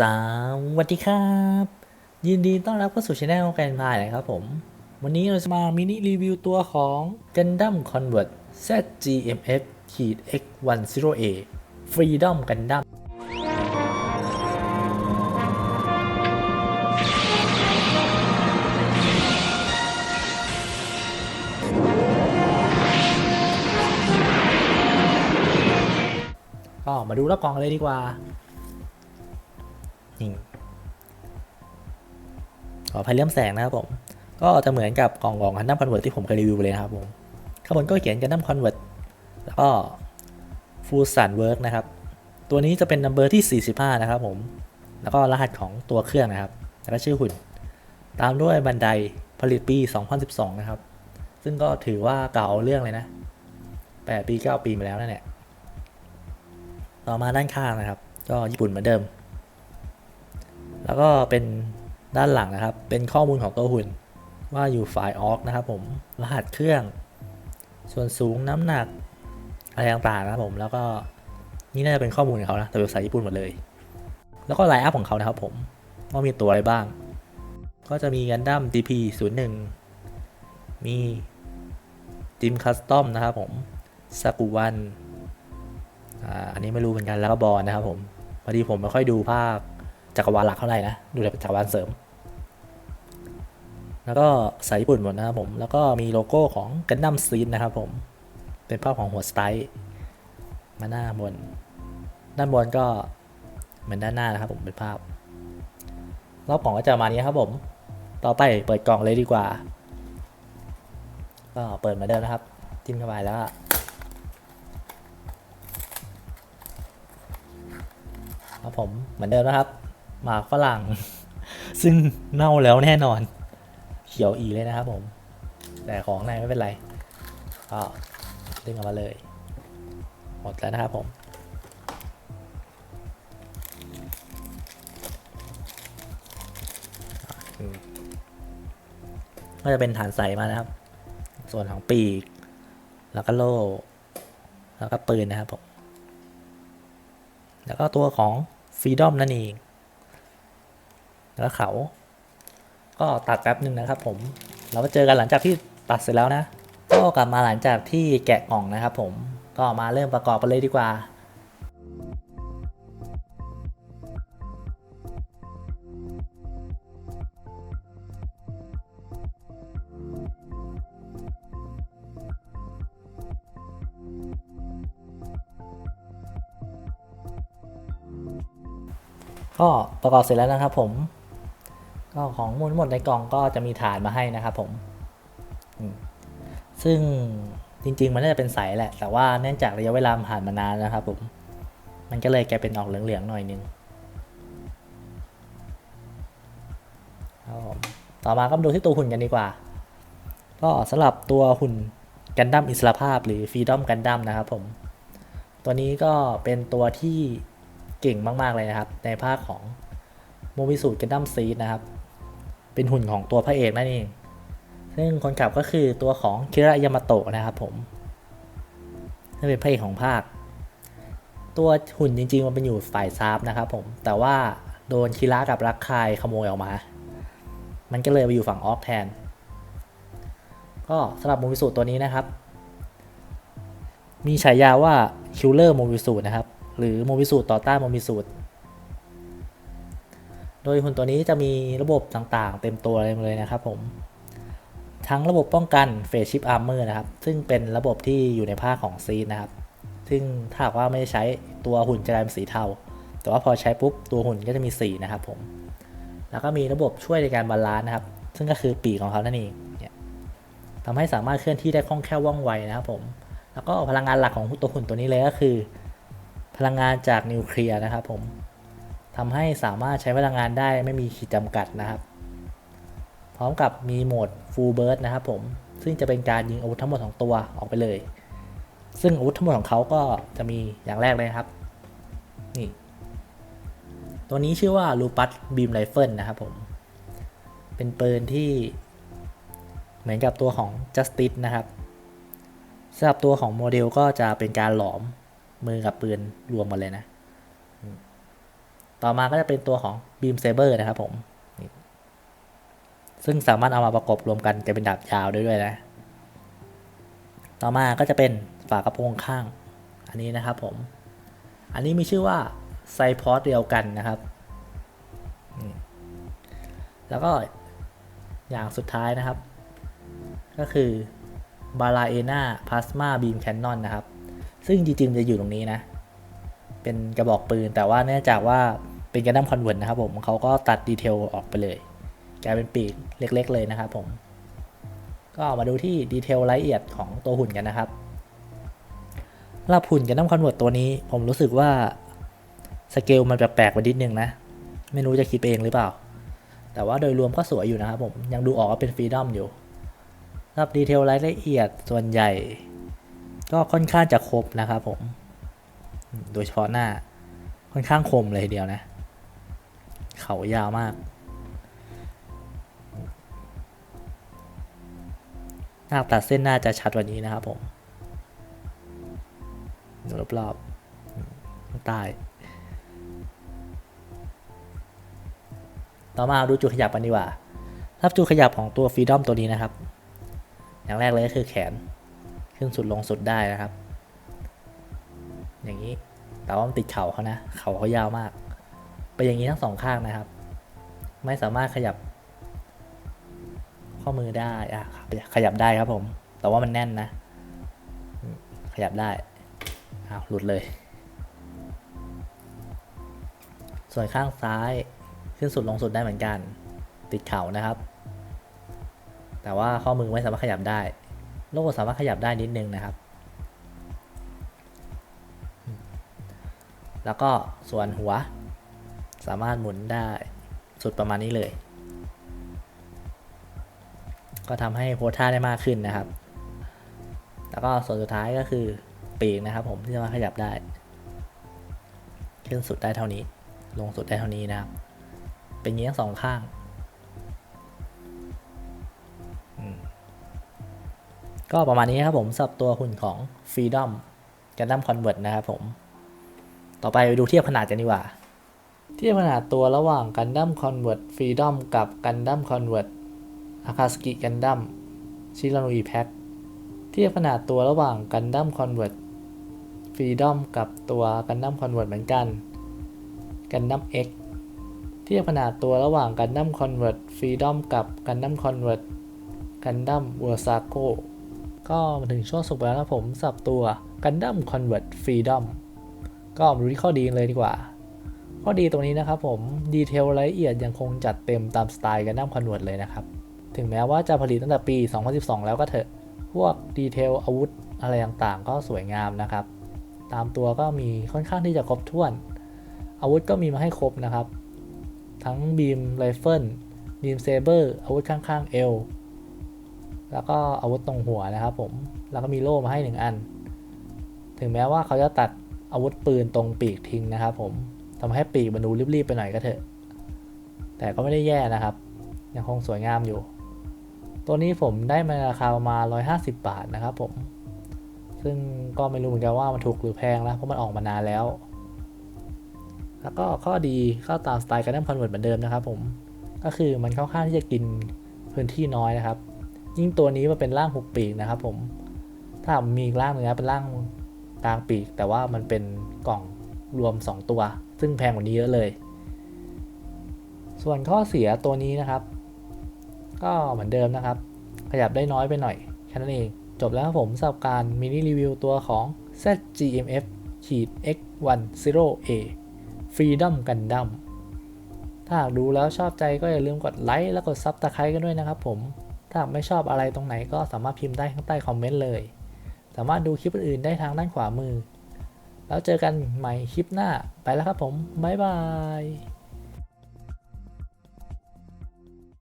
สวัสดีครับ ยินดีต้อนรับเข้าสู่ช anel แกนพายนะครับผม วันนี้เราจะมามินิรีวิวตัวของ Gundam Convert ZGMF X10A Freedom Gundam ก็มาดูรอบกล่องเลยดีกว่า นี่ขออภัยเลื่อมแสงนะครับผม ก็จะเหมือนกับกล่องของกันดั้มคอนเวิร์ตที่ผมเคยรีวิวเลยนะครับผม ข้างบนก็เขียนกันดั้มคอนเวิร์ตแล้วก็ฟูสันเวิร์กนะครับ ตัวนี้จะเป็นนัมเบอร์ที่ 45 นะครับผม แล้วก็รหัสของตัวเครื่องนะครับ แล้วก็ชื่อหุ่น ตามด้วยบันไดผลิตปี 2012 นะครับ ซึ่งก็ถือว่าเก่าเอาเรื่องเลยนะ 8 ปี 9 ปีมาแล้วนั่นแหละ ต่อมาด้านข้างนะครับ ก็ญี่ปุ่นเหมือนเดิม แล้วก็เป็นด้านหลังนะครับ เป็นข้อมูลของตัวหุ่น ว่าอยู่ฝ่ายออกนะครับผม รหัสเครื่อง ส่วนสูงน้ำหนัก อะไรต่างๆนะครับผม แล้วก็นี่น่าจะเป็นข้อมูลของเขานะ แต่เป็นภาษาญี่ปุ่นหมดเลย แล้วก็ไลน์อัพของเขานะครับผม ว่ามีตัวอะไรบ้าง ก็จะมีกันดั้ม DP 0 1มีจิมคัสตอมนะครับผมซากุวันอ่าอันนี้ไม่รู้เหมือนกันแล้วก็บอลนะครับผม พอดีผมไม่ค่อยดูภาค จักรวาลหลักเท่าไหร่นะดูแต่จักรวาลเสริม แล้วก็สายญี่ปุ่นหมดนะครับผม แล้วก็มีโลโก้ของกันดั้มซีนนะครับผม เป็นภาพของหัวสไตล์มาหน้าบน ด้านบนก็เหมือนด้านหน้านะครับผมเป็นภาพ รอบกล่องก็จะมานี้ครับผม ต่อไปเปิดกล่องเลยดีกว่า ก็เปิดมาเดิมนะครับจิ้มเข้าไปแล้วครับผมเหมือนเดิมนะครับ หมากฝรั่ง ซึ่งเน่าแล้วแน่นอน เขียวอีเลยนะครับผม แต่ของในไม่เป็นไรก็ดึงออกมาเลย หมดแล้วนะครับผมอืมก็จะเป็นฐานใสมานะครับ ส่วนของปีก แล้วก็โล่ แล้วก็ปืนนะครับผม แล้วก็ตัวของฟรีดอมนั่นเอง แล้วเขา ก็ตัดแป๊บหนึ่งนะครับ ผม เราก็เจอกันหลังจากที่ตัดเสร็จแล้วนะ ก็กลับมาหลังจากที่แกะกล่องนะครับผม ก็มาเริ่มประกอบกันเลยดีกว่าก็ประกอบเสร็จแล้วนะครับผม ก็ของมูลหมดในกล่องก็จะมีฐานมาให้นะครับผม ซึ่งจริง ๆ มันน่าจะเป็นใสแหละ แต่ว่าเนื่องจากระยะเวลาผ่านมานานนะครับผม มันก็เลยกลายเป็นออกเหลืองๆหน่อยนึงครับผมต่อมาก็มาดูที่ตัวหุ่นกันดีกว่า ก็สำหรับตัวหุ่นกันดั้มอิสระภาพหรือฟรีดอมกันดั้มนะครับผม ตัวนี้ก็เป็นตัวที่เก่งมาก ๆ เลยนะครับ ในภาคของโมบิสูตกันดั้มซีดนะครับ เป็นหุ่นของตัวพระเอกนั่นเอง ซึ่งคนขับก็คือตัวของคิระยามาโตะนะครับผมนี่นเป็นพระเอกของภาค ตัวหุ่นจริงๆ มันเป็นอยู่ฝ่ายซาบนะครับผม แต่ว่าโดนคิระกับรักคายขโมยออกมา มันก็เลยไปอยู่ฝั่งออกแทน ก็สำหรับโมบิสูตตัวนี้นะครับ มีฉายาว่าคิลเลอร์โมบิสูตนะครับ หรือโมบิสูตต่อต้านโมบิสูต โดยหุ่นตัวนี้จะมีระบบต่างๆ เต็มตัวเลยนะครับผม ทั้งระบบป้องกันเฟสชิปอาร์เมอร์นะครับ ซึ่งเป็นระบบที่อยู่ในภาคของซีนนะครับ ซึ่งถ้าหากว่าไม่ใช้ตัวหุ่นจะกลายเป็นสีเทา แต่ว่าพอใช้ปุ๊บตัวหุ่นก็จะมีสีนะครับผม แล้วก็มีระบบช่วยในการบาลานซ์นะครับ ซึ่งก็คือปีกของเขานั่นเองเนี่ยทำให้สามารถเคลื่อนที่ได้คล่องแคล่วว่องไวนะครับผม แล้วก็พลังงานหลักของตัวหุ่นตัวนี้เลยก็คือ พลังงานจากนิวเคลียร์นะครับผม ทำให้สามารถใช้พลังงานได้ไม่มีขีดจำกัดนะครับ พร้อมกับมีโหมด Full Burst นะครับผม ซึ่งจะเป็นการยิงอาวุธทั้งหมดของตัวออกไปเลย ซึ่งอาวุธทั้งหมดของเขาก็จะมีอย่างแรกเลยครับ นี่ ตัวนี้ชื่อว่า Lupus Beam Rifle นะครับผม เป็นปืนที่เหมือนกับตัวของ Justice นะครับสำหรับตัวของโมเดลก็จะเป็นการหลอมมือกับปืนรวมกันเลยนะ ต่อมาก็จะเป็นตัวของ Beam Saber นะครับผม ซึ่งสามารถเอามาประกบรวมกันจะเป็นดาบยาวได้ด้วยนะ ต่อมาก็จะเป็นฝากระโปรงข้าง อันนี้นะครับผม อันนี้มีชื่อว่าไซพอร์ตเดียวกันนะครับ แล้วก็อย่างสุดท้ายนะครับ ก็คือบาลาเอนาพลาสมาบีมแคนนอนนะครับ ซึ่งจริงๆจะอยู่ตรงนี้นะ เป็นกระบอกปืนแต่ว่าเนื่องจากว่า เป็นกระดั้มคอนเวิร์ตนะครับผมเขาก็ตัดดีเทลออกไปเลย กลายเป็นปีกเล็กๆเลยนะครับผม ก็มาดูที่ดีเทลรายละเอียดของตัวหุ่นกันนะครับรับหุ่นกันดั้มคอนเวิร์ตตัวนี้ ผมรู้สึกว่าสเกลมันแปลกๆไปนิดนึงนะ ไม่รู้จะคิดเองหรือเปล่า แต่ว่าโดยรวมก็สวยอยู่นะครับผมยังดูออกว่าเป็นฟรีดอมอยู่รับดีเทลรายละเอียดส่วนใหญ่ ก็ค่อนข้างจะครบนะครับผม โดยเฉพาะหน้าค่อนข้างคมเลยทีเดียวนะ เขายาวมาก หน้าตัดเส้นน้าจะชัดกว่านี้นะครับผมดูรอบๆข้างใต้ต่อมาดูจุดขยับกันดีกว่าถ้าจุดขยับของตัวฟรีดอมตัวนี้นะครับ อย่างแรกเลยก็คือแขน ขึ้นสุดลงสุดได้นะครับ อย่างนี้ แต่ว่ามันติดเข่าเขานะ เข่าเขายาวมาก ไปอย่างนี้ทั้งสองข้างนะครับ ไม่สามารถขยับ ข้อมือได้อะขยับได้ครับผม แต่ว่ามันแน่นนะ ขยับได้อ้าวหลุดเลย ส่วนข้างซ้ายขึ้นสุดลงสุดได้เหมือนกัน ติดเข่านะครับ แต่ว่าข้อมือไม่สามารถขยับได้ โลกสามารถขยับได้นิดนึงนะครับแล้วก็ส่วนหัว สามารถหมุนได้สุดประมาณนี้เลย ก็ทำให้โพท่าได้มากขึ้นนะครับ แล้วก็ส่วนสุดท้ายก็คือปีกนะครับ ผมที่สามาขยับได้ ขึ้นสุดได้เท่านี้ ลงสุดได้เท่านี้นะครับ เป็นอย่างนี้ทั้งสองข้างก็ประมาณนี้ครับผมสำหรับตัวหุ่นของ Freedom Gundam Convert นะครับผม ต่อไปไปดูเทียบขนาดกันดีกว่า ที่จขนาดตัวระหว่างกันดั้มคอนเวิร์ตฟรีดอมกับกันดั้มคอนเวิร์ตอาคาสกิกันดั้มชิรานุอีแพ็คที่จขนาดตัวระหว่างกันดั้มคอนเวิร์ตฟรีดอมกับตัวกันดั้มคอนเวิร์ตเหมือนกันกันดั้ม X เทียบขนาดตัวระหว่างกันดั้มคอนเวิร์ตฟรีดอมกับกันดั้มคอนเวิร์ตกันดั้มเวอร์ซาโกก็มาถึงช่วงสุดแล้วครับผมสับตัวกันดั้มคอนเวิร์ตฟรีดอมก็มาดูที่ข้อดีเลยดีกว่า ข้อดีตรงนี้นะครับผมดีเทลรายละเอียดยังคงจัดเต็มตามสไตล์ Gundam Convert เลยนะครับถึงแม้ว่าจะผลิตตั้งแต่ปี 2012 แล้วก็เถอะ พวกดีเทลอาวุธอะไรต่างๆ ก็สวยงามนะครับ ตามตัวก็มีค่อนข้างที่จะครบถ้วน อาวุธก็มีมาให้ครบนะครับ ทั้งบีมไรเฟิลบีมเซเบอร์อาวุธข้างๆเอว แล้วก็อาวุธตรงหัวนะครับผม แล้วก็มีโล่มาให้หนึ่งอัน ถึงแม้ว่าเขาจะตัดอาวุธปืนตรงปีกทิ้งนะครับผม ทำให้ปีกมันดูรีบๆไปหน่อยก็เถอะ แต่ก็ไม่ได้แย่นะครับ ยังคงสวยงามอยู่ ตัวนี้ผมได้มาราคาประมาณ 150 บาทนะครับผม ซึ่งก็ไม่รู้เหมือนกันว่ามันถูกหรือแพงแล้วเพราะมันออกมานานแล้ว แล้วก็ข้อดีเข้าตามสไตล์การนั่งคอนเวิร์ตเหมือนเดิมนะครับผม ก็คือมันค่อนข้างที่จะกินพื้นที่น้อยนะครับ ยิ่งตัวนี้มันเป็นร่างหุบปีกนะครับผม ถ้ามีร่างหนึงนะเป็นร่างกลางปีก แต่ว่ามันเป็นกล่อง รวม 2 ตัว ซึ่งแพงกว่านี้เยอะเลย ส่วนข้อเสียตัวนี้นะครับ ก็เหมือนเดิมนะครับ ขยับได้น้อยไปหน่อยแค่นั้นเอง จบแล้วครับผมสำหรับการมินิรีวิวตัวของ ZGMF ขีด X10A Freedom Gundam ถ้าหากดูแล้วชอบใจก็อย่าลืมกดไลค์และกดซับสไครต์กันด้วยนะครับผม ถ้าหากไม่ชอบอะไรตรงไหนก็สามารถพิมพ์ได้ข้างใต้คอมเมนต์เลย สามารถดูคลิปอื่นได้ทางด้านขวามือ แล้วเจอกันใหม่คลิปหน้าไปแล้วครับผม บ๊ายบาย